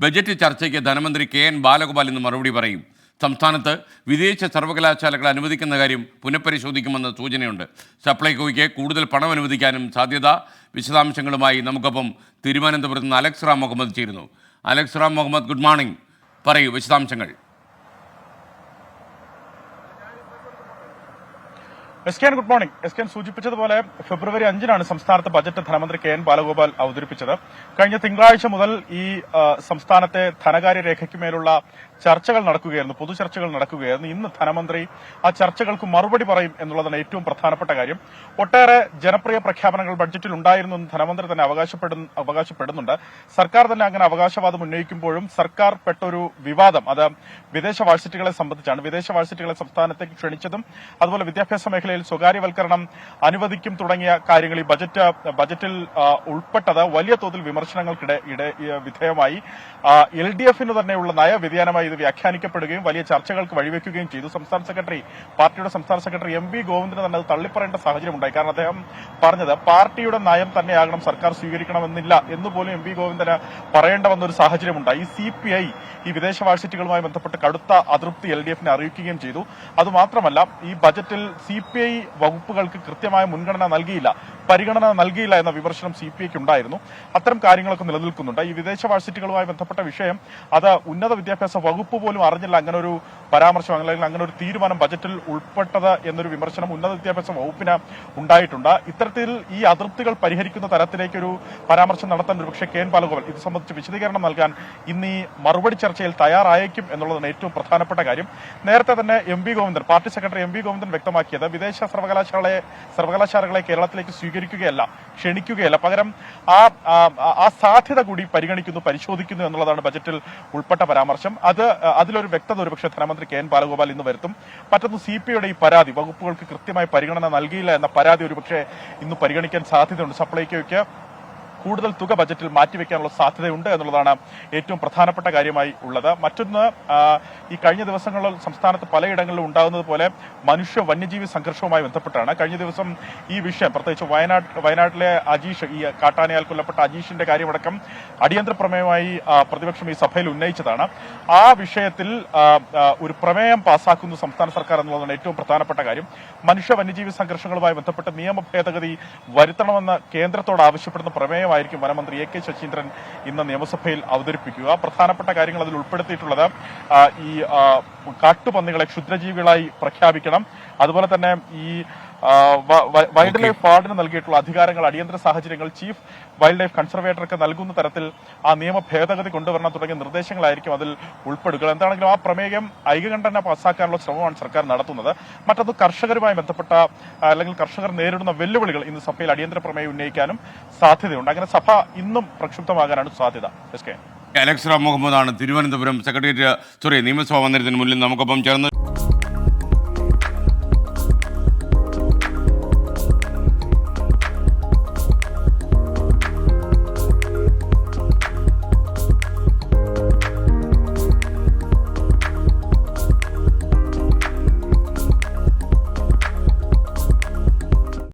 Budget ചർച്ചയ്ക്ക് ധനമന്ത്രി K N Balagopal ഇന്ന് മറുപടി പറയും. സംസ്ഥാനത്ത് വിദേശ സർവകലാശാലകൾ അനുവദിക്കുന്ന കാര്യം പുനഃപരിശോധിക്കുമെന്ന സൂചനയുണ്ട്. സപ്ലൈകോയ്ക്ക് കൂടുതൽ പണം അനുവദിക്കാനും സാധ്യത വിശദാംശങ്ങളുമായി നമുക്കൊപ്പം തിരുവനന്തപുരത്ത് നിന്ന് അലക്സ് റാം മുഹമ്മദ് ചേരുന്നു. Alex Ram Muhammad good morning. പറയൂ വിശദാംശങ്ങൾ. S K good morning S K സൂചിപ്പിച്ചതുപോലെ ഫെബ്രുവരി അഞ്ചിനാണ് സംസ്ഥാനത്ത് ബജറ്റ് ധനമന്ത്രി കെ എൻ ബാലഗോപാൽ അവതരിപ്പിച്ചത്. കഴിഞ്ഞ തിങ്കളാഴ്ച മുതൽ ഈ സംസ്ഥാനത്തെ ധനകാര്യ രേഖയ്ക്ക് മേലുള്ള ചർച്ചകൾ നടക്കുകയായിരുന്നു പൊതു ചർച്ചകൾ നടക്കുകയായിരുന്നു. ഇന്ന് ധനമന്ത്രി ആ ചർച്ചകൾക്ക് മറുപടി പറയും എന്നുള്ളതാണ് ഏറ്റവും പ്രധാനപ്പെട്ട കാര്യം. ഒട്ടേറെ ജനപ്രിയ പ്രഖ്യാപനങ്ങൾ ബഡ്ജറ്റിൽ ഉണ്ടായിരുന്നു എന്ന് ധനമന്ത്രി തന്നെ അവകാശപ്പെടുന്നു അവകാശപ്പെടുന്നുണ്ട്. സർക്കാർ തന്നെ അങ്ങനെ അവകാശവാദം ഉന്നയിക്കുമ്പോഴും സർക്കാർ പെട്ടൊരു വിവാദം. അത് വിദേശ വാഴ്സിറ്റികളെ സംബന്ധിച്ചാണ്. വിദേശ വാഴ്സിറ്റികളെ സംസ്ഥാനത്തേക്ക് ക്ഷണിച്ചതും അതുപോലെ വിദ്യാഭ്യാസ മേഖലയിൽ സ്വകാര്യവൽക്കരണം അനുവദിക്കും തുടങ്ങിയ കാര്യങ്ങൾ ഈ ബജറ്റ് ബജറ്റിൽ ഉൾപ്പെട്ടത് വലിയ തോതിൽ വിമർശനങ്ങൾക്കിടെ വിധേയമായി. എൽ ഡി എഫിന് തന്നെയുള്ള നയവ്യതിയാനമായി ഇത് വ്യാഖ്യാനിക്കപ്പെടുകയും വലിയ ചർച്ചകൾക്ക് വഴിവെക്കുകയും ചെയ്തു. സംസ്ഥാന സെക്രട്ടറി പാർട്ടിയുടെ സംസ്ഥാന സെക്രട്ടറി എം വി ഗോവിന്ദന് തന്നെ അത് തള്ളിപ്പറയേണ്ട സാഹചര്യം ഉണ്ടായി കാരണം അദ്ദേഹം പറഞ്ഞത് പാർട്ടിയുടെ നയം തന്നെയാകണം സർക്കാർ സ്വീകരിക്കണമെന്നില്ല എന്ന് പോലും എം വി ഗോവിന്ദന് പറയേണ്ട വന്ന ഒരു സാഹചര്യം ഉണ്ടായി സി പി ഐ ഈ വിദേശ വാഴ്സിറ്റുകളുമായി ബന്ധപ്പെട്ട് കടുത്ത അതൃപ്തി എൽ ഡി എഫിനെ അറിയിക്കുകയും ചെയ്തു. അതുമാത്രമല്ല ഈ ബജറ്റിൽ സി പി ഐ വകുപ്പുകൾക്ക് കൃത്യമായ മുൻഗണന നൽകിയില്ല പരിഗണന നൽകിയില്ല എന്ന വിമർശനം സി പി ഐക്ക് ഉണ്ടായിരുന്നു. അത്തരം കാര്യങ്ങളൊക്കെ നിലനിൽക്കുന്നുണ്ട്. ഈ വിദേശ വാഴ്സിറ്റുകളുമായി ബന്ധപ്പെട്ട വിഷയം അത് ഉന്നത വിദ്യാഭ്യാസ വകുപ്പ് പോലും അറിഞ്ഞില്ല. അങ്ങനെ ഒരു പരാമർശം അല്ലെങ്കിൽ അങ്ങനെ ഒരു തീരുമാനം ബജറ്റിൽ ഉൾപ്പെട്ടത് എന്നൊരു വിമർശനം ഉന്നത വിദ്യാഭ്യാസ വകുപ്പിന് ഉണ്ടായിട്ടുണ്ട്. ഇത്തരത്തിൽ ഈ അതിർത്തികൾ പരിഹരിക്കുന്ന തരത്തിലേക്ക് ഒരു പരാമർശം നടത്താൻ ഒരുപക്ഷെ കെ എൻ ബാലഗോപാൽ ഇത് സംബന്ധിച്ച് വിശദീകരണം നൽകാൻ ഇന്ന് ഈ മറുപടി ചർച്ചയിൽ തയ്യാറായേക്കും എന്നുള്ളതാണ് ഏറ്റവും പ്രധാനപ്പെട്ട കാര്യം. നേരത്തെ തന്നെ M V Govindan party secretary M V Govindan വ്യക്തമാക്കിയത് വിദേശ സർവകലാശാലയെ സർവകലാശാലകളെ കേരളത്തിലേക്ക് സ്വീകരിക്കുകയല്ല ക്ഷണിക്കുകയല്ല. പകരം ആ ആ- സാധ്യത കൂടി പരിഗണിക്കുന്നു പരിശോധിക്കുന്നു എന്നുള്ളതാണ് ബജറ്റിൽ ഉൾപ്പെട്ട പരാമർശം. അത് അതിലൊരു വ്യക്തത ഒരുപക്ഷെ ധനമന്ത്രി കെ എൻ ബാലഗോപാൽ ഇന്ന് വരുത്തും. മറ്റൊന്ന് സി പി യുടെ ഈ പരാതി വകുപ്പുകൾക്ക് കൃത്യമായി പരിഗണന നൽകിയില്ല എന്ന പരാതി ഒരുപക്ഷെ ഇന്ന് പരിഗണിക്കാൻ സാധ്യതയുണ്ട്. സപ്ലൈകോയ്ക്ക് കൂടുതൽ തുക ബജറ്റിൽ മാറ്റിവെക്കാനുള്ള സാധ്യതയുണ്ട് എന്നുള്ളതാണ് ഏറ്റവും പ്രധാനപ്പെട്ട കാര്യമായി ഉള്ളത്. മറ്റൊന്ന് ഈ കഴിഞ്ഞ ദിവസങ്ങളിൽ സംസ്ഥാനത്ത് പലയിടങ്ങളിലും ഉണ്ടാകുന്നത് പോലെ മനുഷ്യ വന്യജീവി സംഘർഷവുമായി ബന്ധപ്പെട്ടാണ്. കഴിഞ്ഞ ദിവസം ഈ വിഷയം പ്രത്യേകിച്ച് വയനാട് വയനാട്ടിലെ അജീഷ് ഈ കാട്ടാനയാൽ കൊല്ലപ്പെട്ട അജീഷിന്റെ കാര്യമടക്കം അടിയന്തര പ്രമേയമായി പ്രതിപക്ഷം ഈ സഭയിൽ ഉന്നയിച്ചതാണ്. ആ വിഷയത്തിൽ ഒരു പ്രമേയം പാസാക്കുന്നു സംസ്ഥാന സർക്കാർ എന്നുള്ളതാണ് ഏറ്റവും പ്രധാനപ്പെട്ട കാര്യം. മനുഷ്യ വന്യജീവി സംഘർഷങ്ങളുമായി ബന്ധപ്പെട്ട് നിയമ ഭേദഗതി വരുത്തണമെന്ന് കേന്ദ്രത്തോട് ആവശ്യപ്പെടുന്ന പ്രമേയമായിരിക്കും വനമന്ത്രി എ കെ ശശീന്ദ്രൻ ഇന്ന് നിയമസഭയിൽ അവതരിപ്പിക്കുക. പ്രധാനപ്പെട്ട കാര്യങ്ങൾ അതിൽ ഉൾപ്പെടുത്തിയിട്ടുള്ളത് ഈ കാട്ടുപന്നികളെ ക്ഷുദ്രജീവികളായി പ്രഖ്യാപിക്കണം. അതുപോലെ തന്നെ ഈ വൈൽഡ് ലൈഫ് വാർഡിന് നൽകിയിട്ടുള്ള അധികാരങ്ങൾ അടിയന്തര സാഹചര്യങ്ങൾ ചീഫ് വൈൽഡ് ലൈഫ് കൺസർവേറ്റർക്ക് നൽകുന്ന തരത്തിൽ ആ നിയമ ഭേദഗതി കൊണ്ടുവരണം തുടങ്ങിയ നിർദ്ദേശങ്ങളായിരിക്കും അതിൽ ഉൾപ്പെടുക. എന്താണെങ്കിലും ആ പ്രമേയം ഐകകണ്ഠന പാസ്സാക്കാനുള്ള ശ്രമമാണ് സർക്കാർ നടത്തുന്നത്. മറ്റത് കർഷകരുമായി ബന്ധപ്പെട്ട അല്ലെങ്കിൽ കർഷകർ നേരിടുന്ന വെല്ലുവിളികൾ ഇന്ന് സഭയിൽ അടിയന്തര പ്രമേയം ഉന്നയിക്കാനും സാധ്യതയുണ്ട്. അങ്ങനെ സഭ ഇന്നും പ്രക്ഷുബ്ധമാകാനാണ് സാധ്യത. S K. അലക്സ് റാം മുഹമ്മദാണ് തിരുവനന്തപുരം സെക്രട്ടേറിയറ്റ് സോറി നിയമസഭാ മന്ദിരത്തിന് മുന്നിൽ നമുക്കൊപ്പം ചേർന്ന്